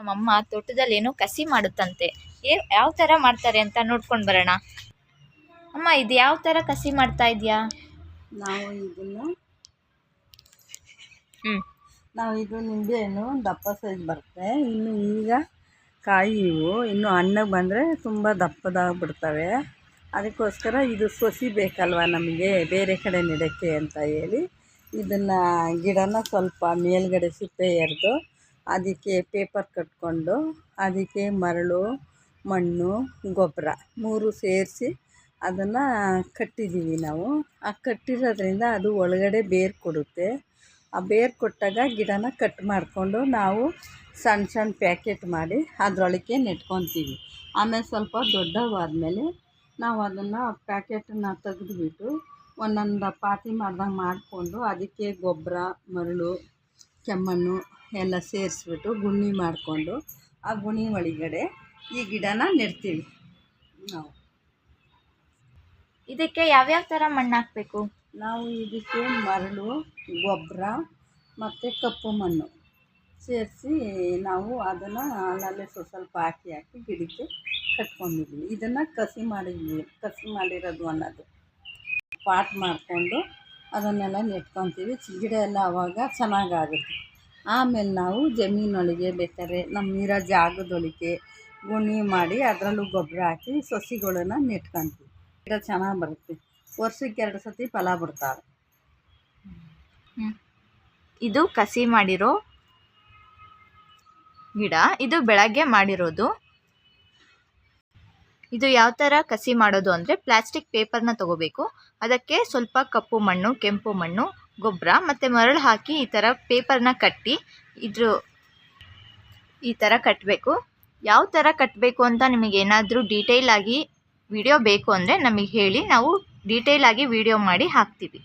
ನಮ್ಮಮ್ಮ ತೋಟದಲ್ಲಿ ಏನೋ ಕಸಿ ಮಾಡುತ್ತಂತೆ. ಏ ಯಾವ ಥರ ಮಾಡ್ತಾರೆ ಅಂತ ನೋಡ್ಕೊಂಡು ಬರೋಣ. ಅಮ್ಮ ಇದು ಯಾವ ಥರ ಕಸಿ ಮಾಡ್ತಾ ಇದೆಯಾ? ನಾವು ಇದನ್ನು ಹ್ಞೂ ನಾವು ಇದು ನಿಂಬೆಹಣ್ಣು ದಪ್ಪ ಸೈಜ್ ಬರುತ್ತೆ. ಇನ್ನು ಈಗ ಕಾಯಿ ಇವು. ಇನ್ನು ಹಣ್ಣಗೆ ಬಂದರೆ ತುಂಬ ದಪ್ಪದಾಗ್ಬಿಡ್ತವೆ ಅದಕ್ಕೋಸ್ಕರ ಇದು ಸೊಸಿ ಬೇಕಲ್ವ ನಮಗೆ? ಬೇರೆ ಕಡೆ ನೆಡೋಕ್ಕೆ ಅಂತ ಹೇಳಿ ಇದನ್ನು ಗಿಡನ ಸ್ವಲ್ಪ ಮೇಲ್ಗಡೆ ಸಿಪ್ಪೆ ಎರೆದು ಅದಕ್ಕೆ ಪೇಪರ್ ಕಟ್ಕೊಂಡು, ಅದಕ್ಕೆ ಮರಳು, ಮಣ್ಣು, ಗೊಬ್ಬರ ಮೂರು ಸೇರಿಸಿ ಅದನ್ನು ಕಟ್ಟಿದ್ದೀವಿ ನಾವು. ಆ ಕಟ್ಟಿರೋದ್ರಿಂದ ಅದು ಒಳಗಡೆ ಬೇರು ಕೊಡುತ್ತೆ. ಆ ಬೇರು ಕೊಟ್ಟಾಗ ಗಿಡನ ಕಟ್ ಮಾಡಿಕೊಂಡು ನಾವು ಸಣ್ಣ ಸಣ್ಣ ಪ್ಯಾಕೆಟ್ ಮಾಡಿ ಅದರೊಳಗೆ ನೆಟ್ಕೊತೀವಿ. ಆಮೇಲೆ ಸ್ವಲ್ಪ ದೊಡ್ಡವಾದಮೇಲೆ ನಾವು ಅದನ್ನು ಪ್ಯಾಕೆಟನ್ನು ತೆಗೆದುಬಿಟ್ಟು ಒಂದೊಂದು ಪಾತಿ ಮಾಡ್ದಂಗೆ ಮಾಡಿಕೊಂಡು ಅದಕ್ಕೆ ಗೊಬ್ಬರ, ಮರಳು ಕೆಮ್ಮಣ್ಣು ಎಲ್ಲ ಸೇರಿಸ್ಬಿಟ್ಟು ಗುಣಿ ಮಾಡಿಕೊಂಡು ಆ ಗುಣಿ ಒಳಗಡೆ ಈ ಗಿಡನ ನೆಡ್ತೀವಿ ನಾವು. ಇದಕ್ಕೆ ಯಾವ್ಯಾವ ಥರ ಮಣ್ಣು ಹಾಕಬೇಕು? ನಾವು ಇದಕ್ಕೆ ಮರಳು ಗೊಬ್ಬರ ಮತ್ತು ಕಪ್ಪು ಮಣ್ಣು ಸೇರಿಸಿ ನಾವು ಅದನ್ನು ಅಲ್ಲಲ್ಲಿ ಸ್ವಲ್ಪ ಸ್ವಲ್ಪ ಹಾಕಿ ಹಾಕಿ ಗಿಡಕ್ಕೆ ಕಟ್ಕೊಂಡಿದ್ವಿ. ಇದನ್ನು ಕಸಿ ಮಾಡಿದ್ವಿ. ಕಸಿ ಮಾಡಿರೋದು ಅನ್ನೋದು. ಪಾಟ್ ಮಾಡಿಕೊಂಡು ಅದನ್ನೆಲ್ಲ ನೆಟ್ಕೊತೀವಿ. ಗಿಡ ಎಲ್ಲ ಆವಾಗ ಚೆನ್ನಾಗಾಗುತ್ತೆ. ಆಮೇಲೆ ನಾವು ಜಮೀನೊಳಗೆ ಬೇಕಾದ್ರೆ ನಮ್ಮ ಇರೋ ಜಾಗದೊಳಗೆ ಗುಣಿ ಮಾಡಿ ಅದರಲ್ಲೂ ಗೊಬ್ಬರ ಹಾಕಿ ಸಸಿಗಳನ್ನು ನೆಟ್ಕೊತೀವಿ. ಗಿಡ ಚೆನ್ನಾಗಿ ಬರುತ್ತೆ. ವರ್ಷಕ್ಕೆ ಎರಡು ಸತಿ ಫಲ ಬಿಡ್ತಾವೆ ಇದು ಕಸಿ ಮಾಡಿರೋ ಗಿಡ, ಇದು ಬೆಳಗ್ಗೆ ಮಾಡಿರೋದು. ಇದು ಯಾವ ಥರ ಕಸಿ ಮಾಡೋದು ಅಂದರೆ ಪ್ಲಾಸ್ಟಿಕ್ ಪೇಪರ್ನ ತಗೋಬೇಕು. ಅದಕ್ಕೆ ಸ್ವಲ್ಪ ಕಪ್ಪು ಮಣ್ಣು, ಕೆಂಪು ಮಣ್ಣು, ಗೊಬ್ಬರ ಮತ್ತು ಮರಳು ಹಾಕಿ ಈ ಥರ ಪೇಪರ್ನ ಕಟ್ಟಿ ಇದ್ರ ಈ ಥರ ಕಟ್ಟಬೇಕು ಯಾವ ಥರ ಕಟ್ಟಬೇಕು ಅಂತ ನಿಮಗೆ ಏನಾದರೂ ಡೀಟೇಲ್ ಆಗಿ ವಿಡಿಯೋ ಬೇಕು ಅಂದರೆ ನಮಗೆ ಹೇಳಿ. ನಾವು ಡೀಟೇಲ್ ಆಗಿ ವಿಡಿಯೋ ಮಾಡಿ ಹಾಕ್ತೀವಿ.